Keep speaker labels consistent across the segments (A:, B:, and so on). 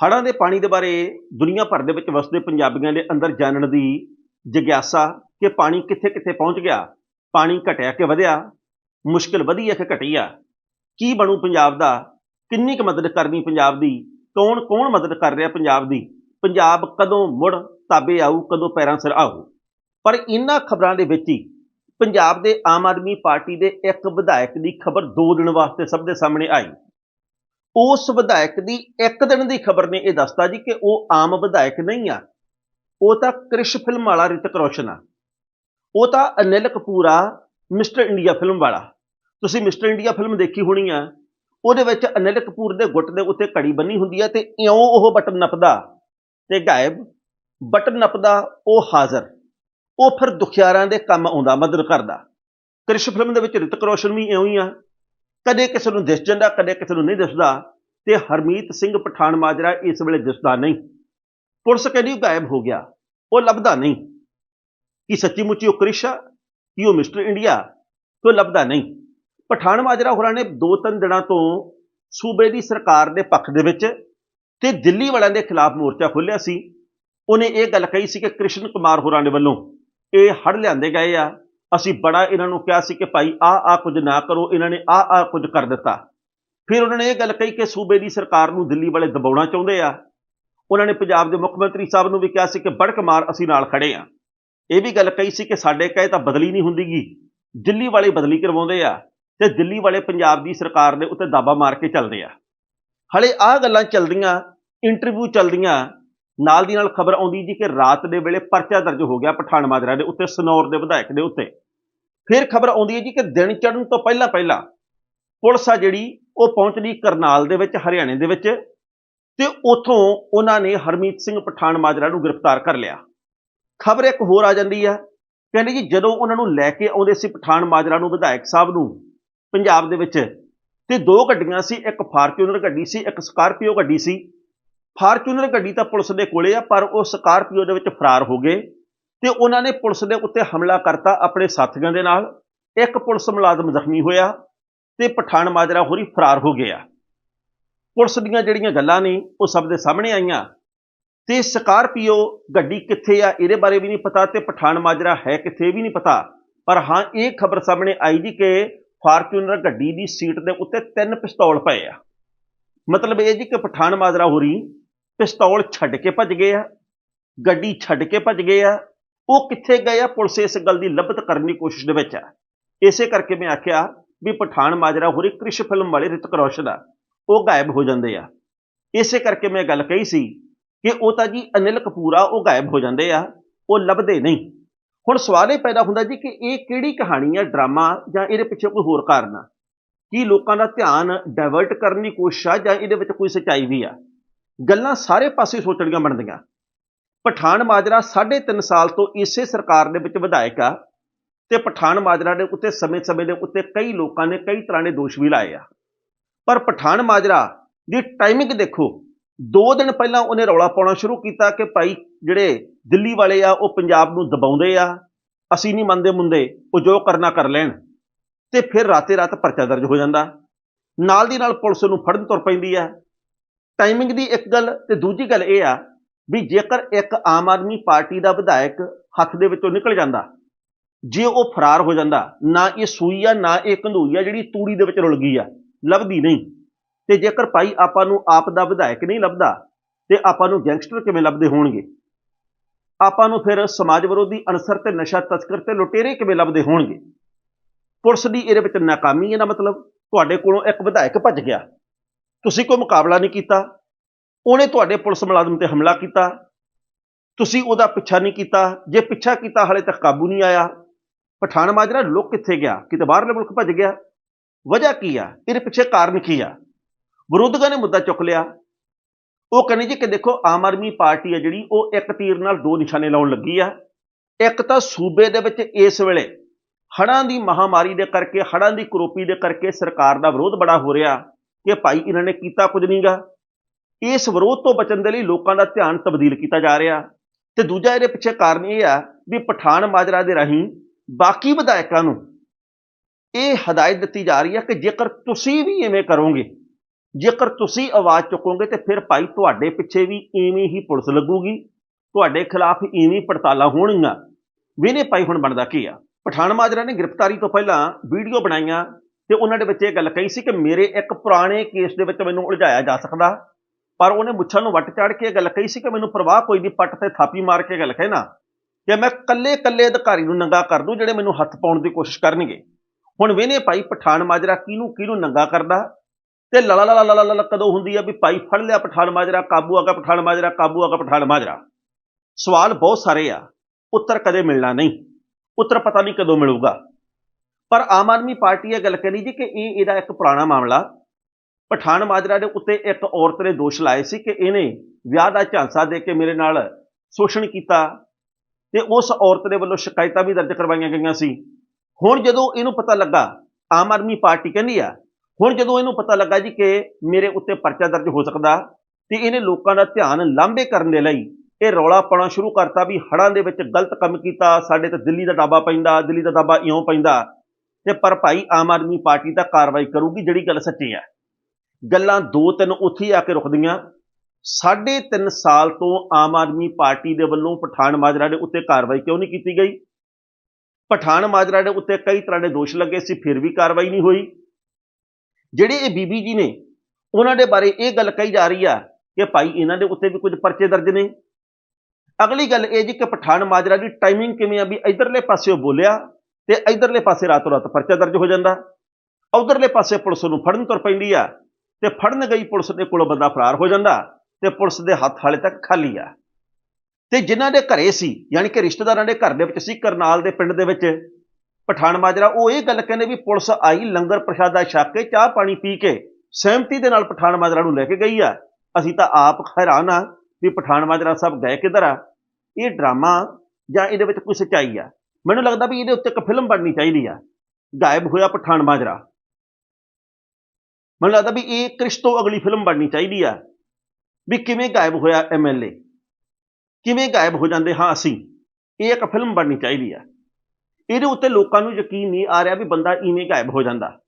A: ਹੜ੍ਹਾਂ ਦੇ ਪਾਣੀ ਦੇ ਬਾਰੇ ਦੁਨੀਆ ਭਰ ਦੇ ਵਿੱਚ ਵਸਦੇ ਪੰਜਾਬੀਆਂ ਦੇ ਅੰਦਰ ਜਾਣਨ ਦੀ ਜਿਗਿਆਸਾ ਕਿ ਪਾਣੀ ਕਿੱਥੇ ਕਿੱਥੇ ਪਹੁੰਚ ਗਿਆ, ਪਾਣੀ ਘਟਿਆ ਕਿ ਵਧਿਆ, ਮੁਸ਼ਕਿਲ ਵਧੀ ਹੈ ਕਿ ਘਟੀ ਆ? ਕੀ ਬਣੂ ਪੰਜਾਬ ਦਾ? ਕਿੰਨੀ ਕੁ ਮਦਦ ਕਰਨੀ ਪੰਜਾਬ ਦੀ? ਕੌਣ ਕੌਣ ਮਦਦ ਕਰ ਰਿਹਾ ਪੰਜਾਬ ਦੀ? ਪੰਜਾਬ ਕਦੋਂ ਮੁੜ ਤਾਬੇ ਆਊ, ਕਦੋਂ ਪੈਰਾਂ ਸਿਰ ਆਊ ਪਰ ਇਹਨਾਂ ਖਬਰਾਂ ਦੇ ਵਿੱਚ ਹੀ ਪੰਜਾਬ ਦੇ ਆਮ ਆਦਮੀ ਪਾਰਟੀ ਦੇ ਇੱਕ ਵਿਧਾਇਕ ਦੀ ਖਬਰ 2 ਦਿਨ ਵਾਸਤੇ ਸਭ ਦੇ ਸਾਹਮਣੇ ਆਈ। ਉਸ ਵਿਧਾਇਕ ਦੀ ਇੱਕ ਦਿਨ ਦੀ ਖਬਰ ਨੇ ਇਹ ਦੱਸਤਾ ਜੀ ਕਿ ਉਹ ਆਮ ਵਿਧਾਇਕ ਨਹੀਂ ਆ। ਉਹ ਤਾਂ ਕ੍ਰਿਸ਼ ਫਿਲਮ ਵਾਲਾ ਰਿਤਕ ਰੋਸ਼ਨ ਆ। ਉਹ ਤਾਂ ਅਨਿਲ ਕਪੂਰ ਆ, ਮਿਸਟਰ ਇੰਡੀਆ ਫਿਲਮ ਵਾਲਾ। ਤੁਸੀਂ ਮਿਸਟਰ ਇੰਡੀਆ ਫਿਲਮ ਦੇਖੀ ਹੋਣੀ ਆ, ਉਹਦੇ ਵਿੱਚ ਅਨਿਲ ਕਪੂਰ ਦੇ ਗੁੱਟ ਦੇ ਉੱਤੇ ਘੜੀ ਬੰਨੀ ਹੁੰਦੀ ਆ ਤੇ ਇਉਂ ਉਹ ਬਟਨ ਨੱਪਦਾ ਤੇ ਗਾਇਬ। ਬਟਨ ਨੱਪਦਾ, ਉਹ ਹਾਜ਼ਰ। ਉਹ ਫਿਰ ਦੁਖਿਆਰਾਂ ਦੇ ਕੰਮ ਆਉਂਦਾ, ਮਦਦ ਕਰਦਾ। ਕ੍ਰਿਸ਼ ਫਿਲਮ ਦੇ ਵਿੱਚ ਰਿਤਕ ਰੋਸ਼ਨ ਵੀ ਇਉਂ ਹੀ ਆ। ਕਦੇ ਕਿਸੇ ਨੂੰ ਦਿਸ ਜਾਂਦਾ, ਕਦੇ ਕਿਸੇ ਨੂੰ ਨਹੀਂ ਦਿਸਦਾ ਤੇ ਹਰਮੀਤ ਸਿੰਘ ਪਠਾਨ ਮਾਜਰਾ ਇਸ ਵੇਲੇ ਦਿਸਦਾ ਨਹੀਂ। ਪੁਲਿਸ ਕਹਿੰਦੀ ਗਾਇਬ ਹੋ ਗਿਆ, ਉਹ ਲੱਭਦਾ ਨਹੀਂ। ਕਿ ਸੱਚੀ ਮੁੱਚੀ ਉਹ ਕ੍ਰਿਸ਼ਾ, ਕਿ ਉਹ ਮਿਸਟਰ ਇੰਡੀਆ ਤੋਂ ਲੱਭਦਾ ਨਹੀਂ। ਪਠਾਨ ਮਾਜਰਾ ਹੋਰਾਂ ਨੇ ਦੋ ਤਿੰਨ ਦਿਨਾਂ ਤੋਂ ਸੂਬੇ ਦੀ ਸਰਕਾਰ ਦੇ ਪੱਖ ਦੇ ਵਿੱਚ ਤੇ ਦਿੱਲੀ ਵਾਲਿਆਂ ਦੇ ਖਿਲਾਫ ਮੋਰਚਾ ਖੋਲ੍ਹਿਆ ਸੀ। ਉਹਨੇ ਇਹ ਗੱਲ ਕਹੀ ਸੀ ਕਿ ਕ੍ਰਿਸ਼ਨ ਕੁਮਾਰ ਹੋਰਾਂ ਦੇ ਵੱਲੋਂ ਇਹ ਹੜ ਲਿਆਂਦੇ ਗਏ ਆ ਅਸੀਂ ਬੜਾ ਇਹਨਾਂ ਨੂੰ ਕਿਹਾ ਸੀ ਕਿ ਭਾਈ ਆ ਆ ਕੁਝ ਨਾ ਕਰੋ, ਇਹਨਾਂ ਨੇ ਆ ਆ ਕੁਝ ਕਰ ਦਿੱਤਾ। ਫਿਰ ਉਹਨਾਂ ਨੇ ਇਹ ਗੱਲ ਕਹੀ ਕਿ ਸੂਬੇ ਦੀ ਸਰਕਾਰ ਨੂੰ ਦਿੱਲੀ ਵਾਲੇ ਦਬਾਉਣਾ ਚਾਹੁੰਦੇ ਆ। ਉਹਨਾਂ ਨੇ ਪੰਜਾਬ ਦੇ ਮੁੱਖ ਮੰਤਰੀ ਸਾਹਿਬ ਨੂੰ ਵੀ ਕਿਹਾ ਸੀ ਕਿ ਬੜਕ ਮਾਰ ਅਸੀਂ ਨਾਲ ਖੜੇ ਆ। ਇਹ ਵੀ ਗੱਲ ਕਹੀ ਸੀ ਕਿ ਸਾਡੇ ਕਹੇ ਤਾਂ ਬਦਲੀ ਨਹੀਂ ਹੁੰਦੀਗੀ। ਦਿੱਲੀ ਵਾਲੇ ਬਦਲੀ ਕਰਵਾਉਂਦੇ ਆ ਤੇ ਦਿੱਲੀ ਵਾਲੇ ਪੰਜਾਬ ਦੀ ਸਰਕਾਰ ਦੇ ਉੱਤੇ ਦਾਬਾ ਮਾਰ ਕੇ ਚੱਲਦੇ ਆ। ਹਲੇ ਆਹ ਗੱਲਾਂ ਚੱਲਦੀਆਂ ਇੰਟਰਵਿਊ ਚੱਲਦੀਆਂ ਨਾਲ ਦੀ ਨਾਲ ਖਬਰ ਆਉਂਦੀ ਜੀ ਕਿ ਰਾਤ ਦੇ ਵੇਲੇ ਪਰਚਾ ਦਰਜ ਹੋ ਗਿਆ ਪਠਾਨ ਮਾਜਰਾ ਦੇ ਉੱਤੇ, ਸਨੌਰ ਦੇ ਵਿਧਾਇਕ ਦੇ ਉੱਤੇ। ਫਿਰ ਖਬਰ ਆਉਂਦੀ ਹੈ ਜੀ ਕਿ ਦਿਨ ਚੜ੍ਹਨ ਤੋਂ ਪਹਿਲਾਂ ਪਹਿਲਾਂ ਪੁਲਿਸ ਆ ਜਿਹੜੀ, ਉਹ ਪਹੁੰਚਦੀ ਕਰਨਾਲ ਦੇ ਵਿੱਚ, ਹਰਿਆਣੇ ਦੇ ਵਿੱਚ ਤੇ ਉਥੋਂ ਉਹਨਾਂ ਨੇ ਹਰਮੀਤ ਸਿੰਘ ਪਠਾਨ ਮਾਜਰਾ ਨੂੰ ਗ੍ਰਿਫਤਾਰ ਕਰ ਲਿਆ। ਖਬਰ ਇੱਕ ਹੋਰ ਆ ਜਾਂਦੀ ਆ ਕਹਿੰਦੇ ਜੀ ਜਦੋਂ ਉਹਨਾਂ ਨੂੰ ਲੈ ਕੇ ਆਉਂਦੇ ਸੀ ਪਠਾਨ ਮਾਜਰਾ ਨੂੰ ਵਿਧਾਇਕ ਸਾਹਿਬ ਨੂੰ ਪੰਜਾਬ ਦੇ ਵਿੱਚ, ਤੇ ਦੋ ਗੱਡੀਆਂ ਸੀ, ਇੱਕ ਫਾਰਚੂਨਰ ਗੱਡੀ ਸੀ, ਇੱਕ ਸਕਾਰਪੀਓ ਗੱਡੀ ਸੀ ਫਾਰਚੂਨਰ ਗੱਡੀ ਤਾਂ ਪੁਲਿਸ ਦੇ ਕੋਲੇ ਆ, ਪਰ ਉਹ ਸਕਾਰਪੀਓ ਦੇ ਵਿੱਚ ਫਰਾਰ ਹੋ ਗਏ ਤੇ ਉਹਨਾਂ ਨੇ ਪੁਲਿਸ ਦੇ ਉੱਤੇ ਹਮਲਾ ਕਰਤਾ ਆਪਣੇ ਸਾਥੀਆਂ ਦੇ ਨਾਲ। ਇੱਕ ਪੁਲਿਸ ਮੁਲਾਜ਼ਮ ਜ਼ਖਮੀ ਹੋਇਆ ਤੇ ਪਠਾਨ ਮਾਜਰਾ ਹੋਰੀ ਫਰਾਰ ਹੋ ਗਿਆ। ਪੁਲਿਸ ਦੀਆਂ ਜਿਹੜੀਆਂ ਗੱਲਾਂ ਨੇ, ਉਹ ਸਭ ਦੇ ਸਾਹਮਣੇ ਆਈਆਂ। ਤੇ ਸਕਾਰਪੀਓ ਗੱਡੀ ਕਿੱਥੇ ਆ, ਇਹਦੇ ਬਾਰੇ ਵੀ ਨਹੀਂ ਪਤਾ ਤੇ ਪਠਾਨ ਮਾਜਰਾ ਹੈ ਕਿੱਥੇ ਵੀ ਨਹੀਂ ਪਤਾ। ਪਰ ਹਾਂ, ਇਹ ਖਬਰ ਸਾਹਮਣੇ ਆਈ ਜੀ ਕਿ ਫਾਰਚੂਨਰ ਗੱਡੀ ਦੀ ਸੀਟ ਦੇ ਉੱਤੇ ਤਿੰਨ ਪਿਸਤੌਲ ਪਏ ਆ। ਮਤਲਬ ਇਹ ਜੀ ਕਿ ਪਠਾਨ ਮਾਜਰਾ ਹੋਰੀ ਪਿਸਤੌਲ ਛੱਡ ਕੇ ਭੱਜ ਗਏ ਆ, ਗੱਡੀ ਛੱਡ ਕੇ ਭੱਜ ਗਏ ਆ। ਉਹ ਕਿੱਥੇ ਗਏ ਆ? ਪੁਲਿਸ ਇਸ ਗੱਲ ਦੀ ਲੱਭਤ ਕਰਨ ਦੀ ਕੋਸ਼ਿਸ਼ ਦੇ ਵਿੱਚ ਆ। ਇਸੇ ਕਰਕੇ ਮੈਂ ਆਖਿਆ ਵੀ ਪਠਾਨ ਮਾਜਰਾ ਹੋਰੀ ਕ੍ਰਿਸ਼ ਫਿਲਮ ਵਾਲੇ ਰਿਤਕ ਰੋਸ਼ਨ ਆ, ਉਹ ਗਾਇਬ ਹੋ ਜਾਂਦੇ ਆ। ਇਸੇ ਕਰਕੇ ਮੈਂ ਗੱਲ ਕਹੀ ਸੀ ਕਿ ਉਹ ਤਾਂ ਜੀ ਅਨਿਲ ਕਪੂਰ ਆ, ਉਹ ਗਾਇਬ ਹੋ ਜਾਂਦੇ ਆ, ਉਹ ਲੱਭਦੇ ਨਹੀਂ। ਹੁਣ ਸਵਾਲ ਇਹ ਪੈਦਾ ਹੁੰਦਾ ਜੀ ਕਿ ਇਹ ਕਿਹੜੀ ਕਹਾਣੀ ਆ, ਡਰਾਮਾ ਜਾਂ ਇਹਦੇ ਪਿੱਛੇ ਕੋਈ ਹੋਰ ਕਾਰਨ ਆ? ਕੀ ਲੋਕਾਂ ਦਾ ਧਿਆਨ ਡਾਇਵਰਟ ਕਰਨ ਦੀ ਕੋਸ਼ਿਸ਼ ਆ ਜਾਂ ਇਹਦੇ ਵਿੱਚ ਕੋਈ ਸੱਚਾਈ ਵੀ ਆ? ਗੱਲਾਂ ਸਾਰੇ ਪਾਸੇ ਸੋਚਣੀਆਂ ਬਣਦੀਆਂ। ਪਠਾਨ ਮਾਜਰਾ 3.5 ਸਾਲ ਤੋਂ ਇਸੇ ਸਰਕਾਰ ਦੇ ਵਿੱਚ ਵਿਧਾਇਕ ਆ ਤੇ ਪਠਾਨ ਮਾਜਰਾ ਦੇ ਉੱਤੇ ਸਮੇਂ-ਸਮੇਂ ਦੇ ਉੱਤੇ ਕਈ ਲੋਕਾਂ ਨੇ ਕਈ ਤਰ੍ਹਾਂ ਦੇ ਦੋਸ਼ ਵੀ ਲਾਏ ਆ। ਪਰ ਪਠਾਨ ਮਾਜਰਾ ਦੀ ਟਾਈਮਿੰਗ ਦੇਖੋ 2 ਦਿਨ ਪਹਿਲਾਂ ਉਹਨੇ ਰੌਲਾ ਪਾਉਣਾ ਸ਼ੁਰੂ ਕੀਤਾ ਕਿ ਭਾਈ ਜਿਹੜੇ ਦਿੱਲੀ ਵਾਲੇ ਆ, ਉਹ ਪੰਜਾਬ ਨੂੰ ਦਬਾਉਂਦੇ ਆ, ਅਸੀਂ ਨਹੀਂ ਮੰਨਦੇ ਮੁੰਦੇ ਉਹ ਜੋ ਕਰਨਾ ਕਰ ਲੈਣ। ਤੇ ਫਿਰ ਰਾਤੇ ਰਾਤ ਪਰਚਾ ਦਰਜ ਹੋ ਜਾਂਦਾ। ਨਾਲ ਦੀ ਨਾਲ ਪੁਲਿਸ ਨੂੰ ਫੜਨ ਤੁਰ ਪੈਂਦੀ ਆ। ਟਾਈਮਿੰਗ ਦੀ ਇੱਕ ਗੱਲ ਤੇ ਦੂਜੀ ਗੱਲ ਇਹ ਆ ਵੀ ਜੇਕਰ ਇੱਕ ਆਮ ਆਦਮੀ ਪਾਰਟੀ ਦਾ ਵਿਧਾਇਕ ਹੱਥ ਦੇ ਵਿੱਚੋਂ ਨਿਕਲ ਜਾਂਦਾ, ਜੇ ਉਹ ਫਰਾਰ ਹੋ ਜਾਂਦਾ, ਨਾ ਇਹ ਸੂਈ ਆ, ਨਾ ਇਹ ਕੰਧੂਈ ਆ ਜਿਹੜੀ ਤੂੜੀ ਦੇ ਵਿੱਚ ਰੁਲ ਗਈ ਆ, ਲੱਭਦੀ ਨਹੀਂ। ਤੇ ਜੇਕਰ ਭਾਈ ਆਪਾਂ ਨੂੰ ਆਪ ਦਾ ਵਿਧਾਇਕ ਨਹੀਂ ਲੱਭਦਾ, ਤੇ ਆਪਾਂ ਨੂੰ ਗੈਂਗਸਟਰ ਕਿਵੇਂ ਲੱਭਦੇ ਹੋਣਗੇ? ਆਪਾਂ ਨੂੰ ਫਿਰ ਸਮਾਜ ਵਿਰੋਧੀ ਅਨਸਰ ਤੇ ਨਸ਼ਾ ਤਸਕਰ ਤੇ ਲੁਟੇਰੇ ਕਿਵੇਂ ਲੱਭਦੇ ਹੋਣਗੇ? ਪੁਲਿਸ ਦੀ ਇਹਦੇ ਵਿੱਚ ਨਾਕਾਮੀ ਹੈ ਨਾ ਮਤਲਬ? ਤੁਹਾਡੇ ਕੋਲੋਂ ਇੱਕ ਵਿਧਾਇਕ ਭੱਜ ਗਿਆ। ਤੁਸੀਂ ਕੋਈ ਮੁਕਾਬਲਾ ਨਹੀਂ ਕੀਤਾ, ਉਹਨੇ ਤੁਹਾਡੇ ਪੁਲਿਸ ਮੁਲਾਜ਼ਮ ਤੇ ਹਮਲਾ ਕੀਤਾ, ਤੁਸੀਂ ਉਹਦਾ ਪਿੱਛਾ ਨਹੀਂ ਕੀਤਾ, ਜੇ ਪਿੱਛਾ ਕੀਤਾ ਹਾਲੇ ਤੱਕ ਕਾਬੂ ਨਹੀਂ ਆਇਆ, ਪਠਾਨ ਮਾਜਰਾ ਲੁੱਕ ਕਿੱਥੇ ਗਿਆ? ਕਿਤੇ ਬਾਹਰਲੇ ਮੁਲਕ ਭੱਜ ਗਿਆ? ਵਜ੍ਹਾ ਕੀ ਆ? ਇਹਦੇ ਪਿੱਛੇ ਕਾਰਨ ਕੀ ਆ? ਵਿਰੋਧਕਾਂ ਨੇ ਮੁੱਦਾ ਚੁੱਕ ਲਿਆ। ਉਹ ਕਹਿੰਦੇ ਜੀ ਕਿ ਦੇਖੋ, ਆਮ ਆਦਮੀ ਪਾਰਟੀ ਆ ਜਿਹੜੀ, ਉਹ ਇੱਕ ਤੀਰ ਨਾਲ ਦੋ ਨਿਸ਼ਾਨੇ ਲਾਉਣ ਲੱਗੀ ਆ। ਇੱਕ ਤਾਂ ਸੂਬੇ ਦੇ ਵਿੱਚ ਇਸ ਵੇਲੇ ਹੜ੍ਹਾਂ ਦੀ ਮਹਾਮਾਰੀ ਦੇ ਕਰਕੇ, ਹੜ੍ਹਾਂ ਦੀ ਕਰੋਪੀ ਦੇ ਕਰਕੇ ਸਰਕਾਰ ਦਾ ਵਿਰੋਧ ਬੜਾ ਹੋ ਰਿਹਾ। ਕਿ ਭਾਈ ਇਹਨਾਂ ਨੇ ਕੀਤਾ ਕੁਝ ਨਹੀਂਗਾ ਇਸ ਵਿਰੋਧ ਤੋਂ ਬਚਣ ਦੇ ਲਈ ਲੋਕਾਂ ਦਾ ਧਿਆਨ ਤਬਦੀਲ ਕੀਤਾ ਜਾ ਰਿਹਾ। ਤੇ ਦੂਜਾ ਇਹਦੇ ਪਿੱਛੇ ਕਾਰਨ ਇਹ ਆ ਵੀ ਪਠਾਨ ਮਾਜਰਾ ਦੇ ਰਾਹੀਂ ਬਾਕੀ ਵਿਧਾਇਕਾਂ ਨੂੰ ਇਹ ਹਦਾਇਤ ਦਿੱਤੀ ਜਾ ਰਹੀ ਹੈ ਕਿ ਜੇਕਰ ਤੁਸੀਂ ਵੀ ਐਵੇਂ ਕਰੋਗੇ, ਜੇਕਰ ਤੁਸੀਂ ਆਵਾਜ਼ ਚੁੱਕੋਗੇ ਤੇ ਫਿਰ ਭਾਈ ਤੁਹਾਡੇ ਪਿੱਛੇ ਵੀ ਇਵੇਂ ਹੀ ਪੁਲਿਸ ਲੱਗੂਗੀ, ਤੁਹਾਡੇ ਖਿਲਾਫ ਇਵੇਂ ਪੜਤਾਲਾਂ ਹੋਣਗੀਆਂ। ਵਿਨੇ ਭਾਈ ਹੁਣ ਬਣਦਾ ਕੀ ਆ? ਪਠਾਨ ਮਾਜਰਾ ਨੇ ਗ੍ਰਿਫਤਾਰੀ ਤੋਂ ਪਹਿਲਾਂ ਵੀਡੀਓ ਬਣਾਈਆਂ ਤੇ ਉਹਨਾਂ ਦੇ ਵਿੱਚ ਇਹ ਗੱਲ ਕਹੀ ਸੀ ਕਿ ਮੇਰੇ ਇੱਕ ਪੁਰਾਣੇ ਕੇਸ ਦੇ ਵਿੱਚ ਮੈਨੂੰ ਉਲਝਾਇਆ ਜਾ ਸਕਦਾ। ਪਰ ਉਹਨੇ ਮੁੱਛਾਂ ਨੂੰ ਵੱਟ ਚਾੜ ਕੇ ਇਹ ਗੱਲ ਕਹੀ ਸੀ ਕਿ ਮੈਨੂੰ ਪਰਵਾਹ ਕੋਈ ਨਹੀਂ, ਪੱਟ ਤੇ ਥਾਪੀ ਮਾਰ ਕੇ ਗੱਲ ਕਹਿਣਾ ਕਿ ਮੈਂ ਕੱਲੇ ਕੱਲੇ ਅਧਿਕਾਰੀ ਨੂੰ ਨੰਗਾ ਕਰ ਦੂੰ ਜਿਹੜੇ ਮੈਨੂੰ ਹੱਥ ਪਾਉਣ ਦੀ ਕੋਸ਼ਿਸ਼ ਕਰਨਗੇ। ਹੁਣ ਵਿਨੇ ਭਾਈ ਪਠਾਨ ਮਾਜਰਾ ਕਿਹਨੂੰ ਕਿਹਨੂੰ ਨੰਗਾ ਕਰਦਾ? ਤੇ ਲਲਾ ਲਲਾ ਲਲਾ ਲਲਾ ਕਦੋਂ ਹੁੰਦੀ ਆ ਵੀ ਭਾਈ ਫੜ ਲਿਆ ਪਠਾਨ ਮਾਜਰਾ, ਕਾਬੂ ਆ ਗਿਆ ਪਠਾਨ ਮਾਜਰਾ, ਕਾਬੂ ਆ ਗਿਆ ਪਠਾਨ ਮਾਜਰਾ? ਸਵਾਲ ਬਹੁਤ ਸਾਰੇ ਆ, ਉੱਤਰ ਕਦੇ ਮਿਲਣਾ ਨਹੀਂ। ਉੱਤਰ ਪਤਾ ਨਹੀਂ ਕਦੋਂ ਮਿਲੂਗਾ। ਪਰ ਆਮ ਆਦਮੀ ਪਾਰਟੀ ਇਹ ਗੱਲ ਕਰੀ ਜੀ ਕਿ ਇਹ ਇਹਦਾ ਇੱਕ ਪੁਰਾਣਾ ਮਾਮਲਾ। ਪਠਾਨ ਮਾਜਰਾ ਦੇ ਉੱਤੇ ਇੱਕ ਔਰਤ ਨੇ ਦੋਸ਼ ਲਾਏ ਸੀ ਕਿ ਇਹਨੇ ਵਿਆਹ ਦਾ ਝਾਂਸਾ ਦੇ ਕੇ ਮੇਰੇ ਨਾਲ ਸ਼ੋਸ਼ਣ ਕੀਤਾ ਤੇ ਉਸ ਔਰਤ ਦੇ ਵੱਲੋਂ ਸ਼ਿਕਾਇਤਾਂ ਵੀ ਦਰਜ ਕਰਵਾਈਆਂ ਗਈਆਂ ਸੀ। ਹੁਣ ਜਦੋਂ ਇਹਨੂੰ ਪਤਾ ਲੱਗਾ, ਆਮ ਆਦਮੀ ਪਾਰਟੀ ਕਹਿੰਦੀ ਆ, ਹੁਣ ਜਦੋਂ ਇਹਨੂੰ ਪਤਾ ਲੱਗਾ ਜੀ ਕਿ ਮੇਰੇ ਉੱਤੇ ਪਰਚਾ ਦਰਜ ਹੋ ਸਕਦਾ ਤੇ ਇਹਨੇ ਲੋਕਾਂ ਦਾ ਧਿਆਨ ਲਾਂਭੇ ਕਰਨ ਦੇ ਲਈ ਇਹ ਰੌਲਾ ਪਾਉਣਾ ਸ਼ੁਰੂ ਕਰਤਾ ਵੀ ਹੜਾਂ ਦੇ ਵਿੱਚ ਗਲਤ ਕੰਮ ਕੀਤਾ, ਸਾਡੇ ਤੇ ਦਿੱਲੀ ਦਾ ਦਾਬਾ ਪੈਂਦਾ, ਦਿੱਲੀ ਦਾ ਦਾਬਾ ਇਉਂ ਪੈਂਦਾ। ਤੇ ਪਰ ਭਾਈ ਆਮ ਆਦਮੀ ਪਾਰਟੀ ਤਾਂ ਕਾਰਵਾਈ ਕਰੂਗੀ, ਜਿਹੜੀ ਗੱਲ ਸੱਚੀ ਹੈ ਗੱਲਾਂ ਦੋ ਤਿੰਨ ਉੱਥੇ ਹੀ ਆ ਕੇ ਰੁਕਦੀਆਂ। ਸਾਢੇ ਤਿੰਨ ਸਾਲ ਤੋਂ ਆਮ ਆਦਮੀ ਪਾਰਟੀ ਦੇ ਵੱਲੋਂ ਪਠਾਨ ਮਾਜਰਾ ਦੇ ਉੱਤੇ ਕਾਰਵਾਈ ਕਿਉਂ ਨਹੀਂ ਕੀਤੀ ਗਈ? ਪਠਾਨ ਮਾਜਰਾ ਦੇ ਉੱਤੇ ਕਈ ਤਰ੍ਹਾਂ ਦੇ ਦੋਸ਼ ਲੱਗੇ ਸੀ, ਫਿਰ ਵੀ ਕਾਰਵਾਈ ਨਹੀਂ ਹੋਈ। ਜਿਹੜੇ ਇਹ ਬੀਬੀ ਜੀ ਨੇ, ਉਹਨਾਂ ਦੇ ਬਾਰੇ ਇਹ ਗੱਲ ਕਹੀ ਜਾ ਰਹੀ ਆ ਕਿ ਭਾਈ ਇਹਨਾਂ ਦੇ ਉੱਤੇ ਵੀ ਕੁਝ ਪਰਚੇ ਦਰਜ ਨੇ। ਅਗਲੀ ਗੱਲ ਇਹ ਜੀ ਕਿ ਪਠਾਨ ਮਾਜਰਾ ਦੀ ਟਾਈਮਿੰਗ ਕਿਵੇਂ ਆ, ਵੀ ਇਧਰਲੇ ਪਾਸਿਓ ਬੋਲਿਆ ਤੇ ਇਧਰਲੇ ਪਾਸੇ ਰਾਤੋਂ ਰਾਤ ਪਰਚਾ ਦਰਜ ਹੋ ਜਾਂਦਾ। ਉਧਰਲੇ ਪਾਸੇ ਪੁਲਿਸ ਨੂੰ ਫੜਨ ਤੁਰ ਪੈਂਦੀ ਆ ਤੇ ਫੜਨ ਗਈ ਪੁਲਿਸ ਦੇ ਕੋਲੋਂ ਬੰਦਾ ਫਰਾਰ ਹੋ ਜਾਂਦਾ ਤੇ ਪੁਲਿਸ ਦੇ ਹੱਥ ਹਾਲੇ ਤੱਕ ਖਾਲੀ ਆ। ਤੇ ਜਿਨ੍ਹਾਂ ਦੇ ਘਰੇ ਸੀ, ਯਾਨੀ ਕਿ ਰਿਸ਼ਤੇਦਾਰਾਂ ਦੇ ਘਰ ਦੇ ਵਿੱਚ ਸੀ, ਕਰਨਾਲ ਦੇ ਪਿੰਡ ਦੇ ਵਿੱਚ ਪਠਾਨ ਮਾਜਰਾ, ਉਹ ਇਹ ਗੱਲ ਕਹਿੰਦੇ ਵੀ ਪੁਲਿਸ ਆਈ, ਲੰਗਰ ਪ੍ਰਸ਼ਾਦਾ ਛਕ ਕੇ, ਚਾਹ ਪਾਣੀ ਪੀ ਕੇ ਸਹਿਮਤੀ ਦੇ ਨਾਲ ਪਠਾਨ ਮਾਜਰਾ ਨੂੰ ਲੈ ਕੇ ਗਈ ਆ। ਅਸੀਂ ਤਾਂ ਆਪ ਹੈਰਾਨ ਆ ਵੀ ਪਠਾਨ ਮਾਜਰਾ ਸਾਹਿਬ ਗਏ ਕਿੱਧਰ ਆ? ਇਹ ਡਰਾਮਾ ਜਾਂ ਇਹਦੇ ਵਿੱਚ ਕੋਈ ਸੱਚਾਈ ਆ? ਮੈਨੂੰ ਲੱਗਦਾ ਵੀ ਇਹਦੇ ਉੱਤੇ ਇੱਕ ਫਿਲਮ ਬਣਨੀ ਚਾਹੀਦੀ ਆ। ਗਾਇਬ ਹੋਇਆ ਪਠਾਨ ਮਾਜਰਾ। ਮੈਨੂੰ ਲੱਗਦਾ ਵੀ ਇਹ ਕ੍ਰਿਸ਼ ਤੋਂ ਅਗਲੀ ਫਿਲਮ ਬਣਨੀ ਚਾਹੀਦੀ ਆ। ਵੀ ਕਿਵੇਂ ਗਾਇਬ ਹੋਇਆ ਐਮਐਲਏ ਕਿਵੇਂ ਗਾਇਬ ਹੋ ਜਾਂਦੇ ਹਾਂ ਅਸੀਂ? ਇਹ ਇੱਕ ਫਿਲਮ ਬਣਨੀ ਚਾਹੀਦੀ ਆ। ਇਹਦੇ ਉੱਤੇ ਲੋਕਾਂ ਨੂੰ ਯਕੀਨ ਨਹੀਂ ਆ ਰਿਹਾ ਵੀ ਬੰਦਾ ਇਵੇਂ ਗਾਇਬ ਹੋ ਜਾਂਦਾ।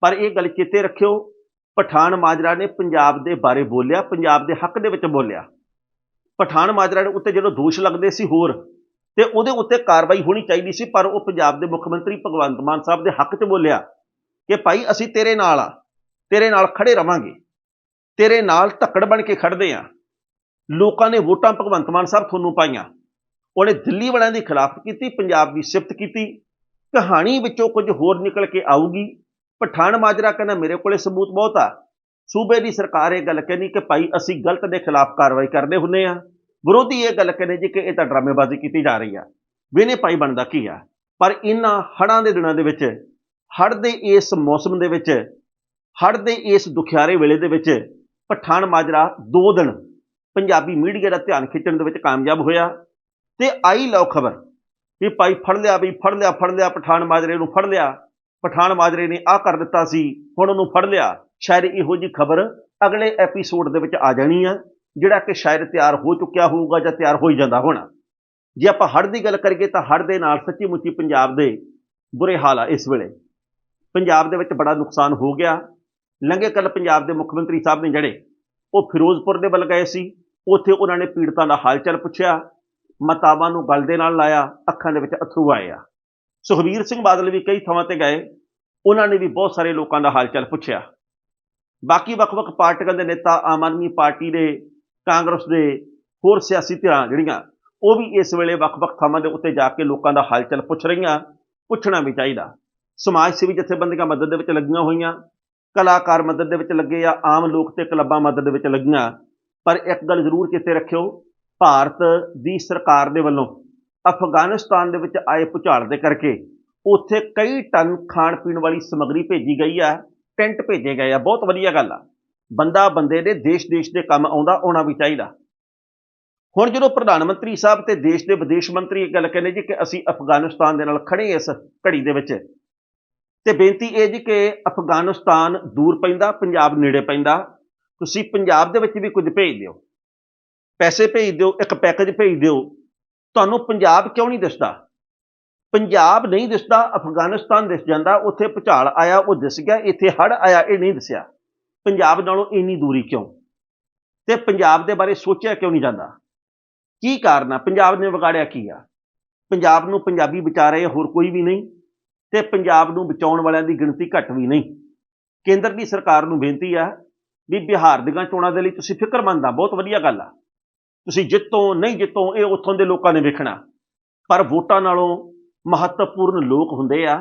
A: ਪਰ ਇਹ ਗੱਲ ਚੇਤੇ ਰੱਖਿਓ, ਪਠਾਨ ਮਾਜਰਾ ਨੇ ਪੰਜਾਬ ਦੇ ਬਾਰੇ ਬੋਲਿਆ, ਪੰਜਾਬ ਦੇ ਹੱਕ ਦੇ ਵਿੱਚ ਬੋਲਿਆ। ਪਠਾਨ ਮਾਜਰਾ ਦੇ ਉੱਤੇ ਜਦੋਂ ਦੋਸ਼ ਲੱਗਦੇ ਸੀ ਹੋਰ ਤੇ ਉਹਦੇ ਉੱਤੇ ਕਾਰਵਾਈ ਹੋਣੀ ਚਾਹੀਦੀ ਸੀ, ਪਰ ਉਹ ਪੰਜਾਬ ਦੇ ਮੁੱਖ ਮੰਤਰੀ ਭਗਵੰਤ ਮਾਨ ਸਾਹਿਬ ਦੇ ਹੱਕ 'ਚ ਬੋਲਿਆ ਕਿ ਭਾਈ ਅਸੀਂ ਤੇਰੇ ਨਾਲ ਆ, ਤੇਰੇ ਨਾਲ ਖੜੇ ਰਵਾਂਗੇ, ਤੇਰੇ ਨਾਲ ਧੱਕੜ ਬਣ ਕੇ ਖੜਦੇ ਆ। ਲੋਕਾਂ ਨੇ ਵੋਟਾਂ ਭਗਵੰਤ ਮਾਨ ਸਾਹਿਬ ਤੁਹਾਨੂੰ ਪਾਈਆਂ। ਉਹਨੇ ਦਿੱਲੀ ਵਾਲਿਆਂ ਦੀ ਖਿਲਾਫਤ ਕੀਤੀ, ਪੰਜਾਬ ਦੀ ਸਿਫਤ ਕੀਤੀ। ਕਹਾਣੀ ਵਿੱਚੋਂ ਕੁਝ ਹੋਰ ਨਿਕਲ ਕੇ ਆਊਗੀ। ਪਠਾਨ ਮਾਜਰਾ ਕਹਿੰਦਾ, ਮੇਰੇ ਕੋਲੇ ਸਬੂਤ ਬਹੁਤ ਆ। ਸੂਬੇ ਦੀ ਸਰਕਾਰ ਇਹ ਗੱਲ ਕਹਿੰਦੀ ਕਿ ਭਾਈ ਅਸੀਂ ਗਲਤ ਦੇ ਖਿਲਾਫ ਕਾਰਵਾਈ ਕਰਦੇ ਹੁੰਨੇ ਆ। ਵਿਰੋਧੀ ਇਹ ਗੱਲ ਕਹਿੰਦੇ ਜੀ ਕਿ ਇਹ ਤਾਂ ਡਰਾਮੇਬਾਜ਼ੀ ਕੀਤੀ ਜਾ ਰਹੀ ਆ। ਵਿਨੇ ਭਾਈ ਬਣਦਾ ਕੀ ਆ? ਪਰ ਇਹਨਾਂ ਹੜਾਂ ਦੇ ਦਿਨਾਂ ਦੇ ਵਿੱਚ, ਹੜ੍ਹ ਦੇ ਇਸ ਮੌਸਮ ਦੇ ਵਿੱਚ, ਹੜ੍ਹ ਦੇ ਇਸ ਦੁਖਿਆਰੇ ਵੇਲੇ ਦੇ ਵਿੱਚ ਪਠਾਨ ਮਾਜਰਾ ਦੋ ਦਿਨ ਪੰਜਾਬੀ ਮੀਡੀਆ ਦਾ ਧਿਆਨ ਖਿੱਚਣ ਦੇ ਵਿੱਚ ਕਾਮਯਾਬ ਹੋਇਆ ਤੇ ਆਈ ਲਓ ਖਬਰ ਵੀ ਭਾਈ ਫੜ ਲਿਆ, ਵੀ ਫੜ ਲਿਆ ਫੜ ਲਿਆ, ਪਠਾਨ ਮਾਜਰੇ ਨੂੰ ਫੜ ਲਿਆ। ਪਠਾਨ ਮਾਜਰੇ ਨੇ ਆਹ ਕਰ ਦਿੱਤਾ ਸੀ, ਹੁਣ ਉਹਨੂੰ ਫੜ ਲਿਆ। ਸ਼ਾਇਦ ਇਹੋ ਜੀ ਖਬਰ ਅਗਲੇ ਐਪੀਸੋਡ ਦੇ ਵਿੱਚ ਆ ਜਾਣੀ ਆ। ਜਿਹੜਾ ਕਿ ਸ਼ਾਇਦ ਤਿਆਰ ਹੋ ਚੁੱਕਿਆ ਹੋਊਗਾ ਜਾਂ ਤਿਆਰ ਹੋ ਹੀ ਜਾਂਦਾ ਹੋਣਾ। ਜੇ ਆਪਾਂ ਹੜ੍ਹ ਦੀ ਗੱਲ ਕਰੀਏ ਤਾਂ ਹੜ੍ਹ ਦੇ ਨਾਲ ਸੱਚੀ ਮੁੱਚੀ ਪੰਜਾਬ ਦੇ ਬੁਰੇ ਹਾਲ ਆ ਇਸ ਵੇਲੇ। ਪੰਜਾਬ ਦੇ ਵਿੱਚ ਬੜਾ ਨੁਕਸਾਨ ਹੋ ਗਿਆ। ਲੰਘੇ ਕੱਲ ਪੰਜਾਬ ਦੇ ਮੁੱਖ ਮੰਤਰੀ ਸਾਹਿਬ ਨੇ ਜਿਹੜੇ ਉਹ ਫਿਰੋਜ਼ਪੁਰ ਦੇ ਵੱਲ ਗਏ ਸੀ। ਉੱਥੇ ਉਹਨਾਂ ਨੇ ਪੀੜਤਾਂ ਦਾ ਹਾਲ ਚਾਲ ਪੁੱਛਿਆ ਮਤਾਬਾਂ ਨੂੰ ਗਲ ਦੇ ਨਾਲ ਲਾਇਆ, ਅੱਖਾਂ ਦੇ ਵਿੱਚ ਅਥਰੂ ਆਏ ਆ। ਸੁਖਬੀਰ ਸਿੰਘ ਬਾਦਲ ਵੀ ਕਈ ਥਾਵਾਂ ਤੇ ਗਏ। ਉਹਨਾਂ ਨੇ ਵੀ ਬਹੁਤ ਸਾਰੇ ਲੋਕਾਂ ਦਾ ਹਾਲ ਚਾਲ ਪੁੱਛਿਆ। ਬਾਕੀ ਵੱਖ-ਵੱਖ ਪਾਰਟੀਆਂ ਦੇ ਨੇਤਾ ਆਮ ਆਦਮੀ ਪਾਰਟੀ ਦੇ ਕਾਂਗਰਸ ਦੇ ਹੋਰ ਸਿਆਸੀ ਧਿਰਾਂ ਜਿਹੜੀਆਂ, ਉਹ ਵੀ ਇਸ ਵੇਲੇ ਵੱਖ-ਵੱਖ ਥਾਵਾਂ ਦੇ ਉੱਤੇ ਜਾ ਕੇ ਲੋਕਾਂ ਦਾ ਹਾਲ ਚਾਲ ਪੁੱਛ ਰਹੀਆਂ, ਪੁੱਛਣਾ ਵੀ ਚਾਹੀਦਾ। ਸਮਾਜ ਸੇਵੀ ਜਥੇਬੰਦੀਆਂ ਮਦਦ ਦੇ ਵਿੱਚ ਲੱਗੀਆਂ ਹੋਈਆਂ, ਕਲਾਕਾਰ ਮਦਦ ਦੇ ਵਿੱਚ ਲੱਗੇ ਆ, ਆਮ ਲੋਕ ਤੇ ਕਲੱਬਾਂ ਮਦਦ ਦੇ ਵਿੱਚ ਲੱਗੀਆਂ। ਪਰ ਇੱਕ ਗੱਲ ਜ਼ਰੂਰ ਚੇਤੇ ਰੱਖਿਓ, ਭਾਰਤ ਦੀ ਸਰਕਾਰ ਦੇ ਵੱਲੋਂ ਅਫਗਾਨਿਸਤਾਨ ਦੇ ਵਿੱਚ ਆਏ ਭੁਚਾਲ ਦੇ ਕਰਕੇ ਉੱਥੇ ਕਈ ਟਨ ਖਾਣ ਪੀਣ ਵਾਲੀ ਸਮੱਗਰੀ ਭੇਜੀ ਗਈ ਆ, ਟੈਂਟ ਭੇਜੇ ਗਏ ਆ, ਬਹੁਤ ਵਧੀਆ ਗੱਲ ਆ। ਬੰਦਾ ਬੰਦੇ ਦੇ ਦੇਸ਼-ਦੇਸ਼ ਦੇ ਕੰਮ ਆਉਂਦਾ, ਆਉਣਾ ਵੀ ਚਾਹੀਦਾ। ਹੁਣ ਜਦੋਂ ਪ੍ਰਧਾਨ ਮੰਤਰੀ ਸਾਹਿਬ ਤੇ ਦੇਸ਼ ਦੇ ਵਿਦੇਸ਼ ਮੰਤਰੀ ਇਹ ਗੱਲ ਕਹਿੰਦੇ ਜੀ ਕਿ ਅਸੀਂ ਅਫਗਾਨਿਸਤਾਨ ਦੇ ਨਾਲ ਖੜੇ ਇਸ ਘੜੀ ਦੇ ਵਿੱਚ, ਤੇ ਬੇਨਤੀ ਇਹ ਜੀ ਕਿ ਅਫਗਾਨਿਸਤਾਨ ਦੂਰ ਪੈਂਦਾ, ਪੰਜਾਬ ਨੇੜੇ ਪੈਂਦਾ, ਤੁਸੀਂ ਪੰਜਾਬ ਦੇ ਵਿੱਚ ਵੀ ਕੁਝ ਭੇਜ ਦਿਓ। ਪੈਸੇ ਭੇਜ ਦਿਓ, ਇੱਕ ਪੈਕੇਜ ਭੇਜ ਦਿਓ। ਤੁਹਾਨੂੰ ਪੰਜਾਬ ਕਿਉਂ ਨਹੀਂ ਦਿਸਦਾ? ਪੰਜਾਬ ਨਹੀਂ ਦਿਸਦਾ, ਅਫਗਾਨਿਸਤਾਨ ਦਿਸ ਜਾਂਦਾ, ਉੱਥੇ ਭੁਚਾਲ ਆਇਆ, ਉਹ ਦਿਸ ਗਿਆ, ਇੱਥੇ ਹੜ ਆਇਆ, ਇਹ ਨਹੀਂ ਦਿਸਿਆ। ਪੰਜਾਬ ਨਾਲੋਂ ਇੰਨੀ ਦੂਰੀ ਕਿਉਂ? ਤੇ ਪੰਜਾਬ ਦੇ ਬਾਰੇ ਸੋਚਿਆ ਕਿਉਂ ਨਹੀਂ ਜਾਂਦਾ? ਕੀ ਕਾਰਨ ਆ? ਪੰਜਾਬ ਨੇ ਵਿਗਾੜਿਆ ਕੀ ਆ? ਪੰਜਾਬ ਨੂੰ ਪੰਜਾਬੀ ਬਚਾ ਰਹੇ ਹੋਰ ਕੋਈ ਵੀ ਨਹੀਂ ਤੇ ਪੰਜਾਬ ਨੂੰ ਬਚਾਉਣ ਵਾਲਿਆਂ ਦੀ ਗਿਣਤੀ ਘੱਟ ਵੀ ਨਹੀਂ। ਕੇਂਦਰ ਦੀ ਸਰਕਾਰ ਨੂੰ ਬੇਨਤੀ ਆ ਵੀ ਬਿਹਾਰ ਦੀਆਂ ਚੋਣਾਂ ਦੇ ਲਈ ਤੁਸੀਂ ਫਿਕਰਮੰਦ ਆ, ਬਹੁਤ ਵਧੀਆ ਗੱਲ ਆ। ਤੁਸੀਂ ਜਿੱਤੋ ਨਹੀਂ ਜਿੱਤੋ ਇਹ ਉੱਥੋਂ ਦੇ ਲੋਕਾਂ ਨੇ ਵੇਖਣਾ। ਪਰ ਵੋਟਾਂ ਨਾਲੋਂ ਮਹੱਤਵਪੂਰਨ ਲੋਕ ਹੁੰਦੇ ਆ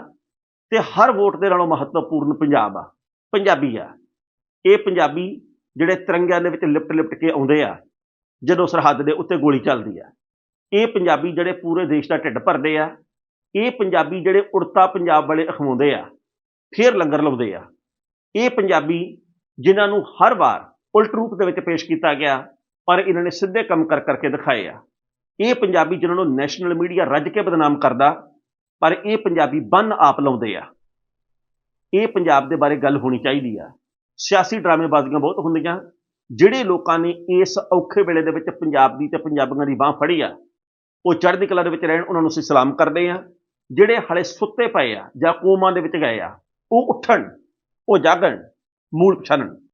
A: ਤੇ ਹਰ ਵੋਟ ਦੇ ਨਾਲੋਂ ਮਹੱਤਵਪੂਰਨ ਪੰਜਾਬ ਆ, ਪੰਜਾਬੀ ਆ। ਇਹ ਪੰਜਾਬੀ ਜਿਹੜੇ ਤਿਰੰਗਿਆਂ ਦੇ ਵਿੱਚ ਲਿਪਟ ਲਿਪਟ ਕੇ ਆਉਂਦੇ ਆ, ਜਦੋਂ ਸਰਹੱਦ ਦੇ ਉੱਤੇ ਗੋਲੀ ਚੱਲਦੀ ਆ, ਇਹ ਪੰਜਾਬੀ ਜਿਹੜੇ ਪੂਰੇ ਦੇਸ਼ ਦਾ ਢਿੱਡ ਭਰਦੇ ਆ, ਇਹ ਪੰਜਾਬੀ ਜਿਹੜੇ ਉੜਤਾ ਪੰਜਾਬ ਵਾਲੇ ਅਖਵਾਉਂਦੇ ਆ, ਫੇਰ ਲੰਗਰ ਲਾਉਂਦੇ ਆ, ਇਹ ਪੰਜਾਬੀ ਜਿਨ੍ਹਾਂ ਨੂੰ ਹਰ ਵਾਰ ਉਲਟ ਰੂਪ ਦੇ ਵਿੱਚ ਪੇਸ਼ ਕੀਤਾ ਗਿਆ, ਪਰ ਇਹਨਾਂ ਨੇ ਸਿੱਧੇ ਕੰਮ ਕਰ ਕਰਕੇ ਦਿਖਾਏ ਆ। ਇਹ ਪੰਜਾਬੀ ਜਿਨ੍ਹਾਂ ਨੂੰ ਨੈਸ਼ਨਲ ਮੀਡੀਆ ਰੱਜ ਕੇ ਬਦਨਾਮ ਕਰਦਾ, ਪਰ ਇਹ ਪੰਜਾਬੀ ਬੰਨ ਆਪ ਲਾਉਂਦੇ ਆ। ਇਹ ਪੰਜਾਬ ਦੇ ਬਾਰੇ ਗੱਲ ਹੋਣੀ ਚਾਹੀਦੀ ਆ। ਸਿਆਸੀ ਡਰਾਮੇਬਾਜ਼ੀਆਂ ਬਹੁਤ ਹੁੰਦੀਆਂ। ਜਿਹੜੇ ਲੋਕਾਂ ਨੇ ਇਸ ਔਖੇ ਵੇਲੇ ਦੇ ਵਿੱਚ ਪੰਜਾਬ ਦੀ ਤੇ ਪੰਜਾਬੀਆਂ ਦੀ ਬਾਹ ਫੜੀ ਆ, ਉਹ ਚੜ੍ਹਦੀ ਕਲਾ ਦੇ ਵਿੱਚ ਰਹਿਣ, ਉਹਨਾਂ ਨੂੰ ਅਸੀਂ ਸਲਾਮ ਕਰਦੇ ਆ। ਜਿਹੜੇ ਹਲੇ ਸੁੱਤੇ ਪਏ ਆ ਜਾਂ ਕੋਮਾਂ ਦੇ ਵਿੱਚ ਗਏ ਆ, ਉਹ ਉੱਠਣ, ਉਹ ਜਾਗਣ, ਮੂਲ ਪਛਾਣਨ।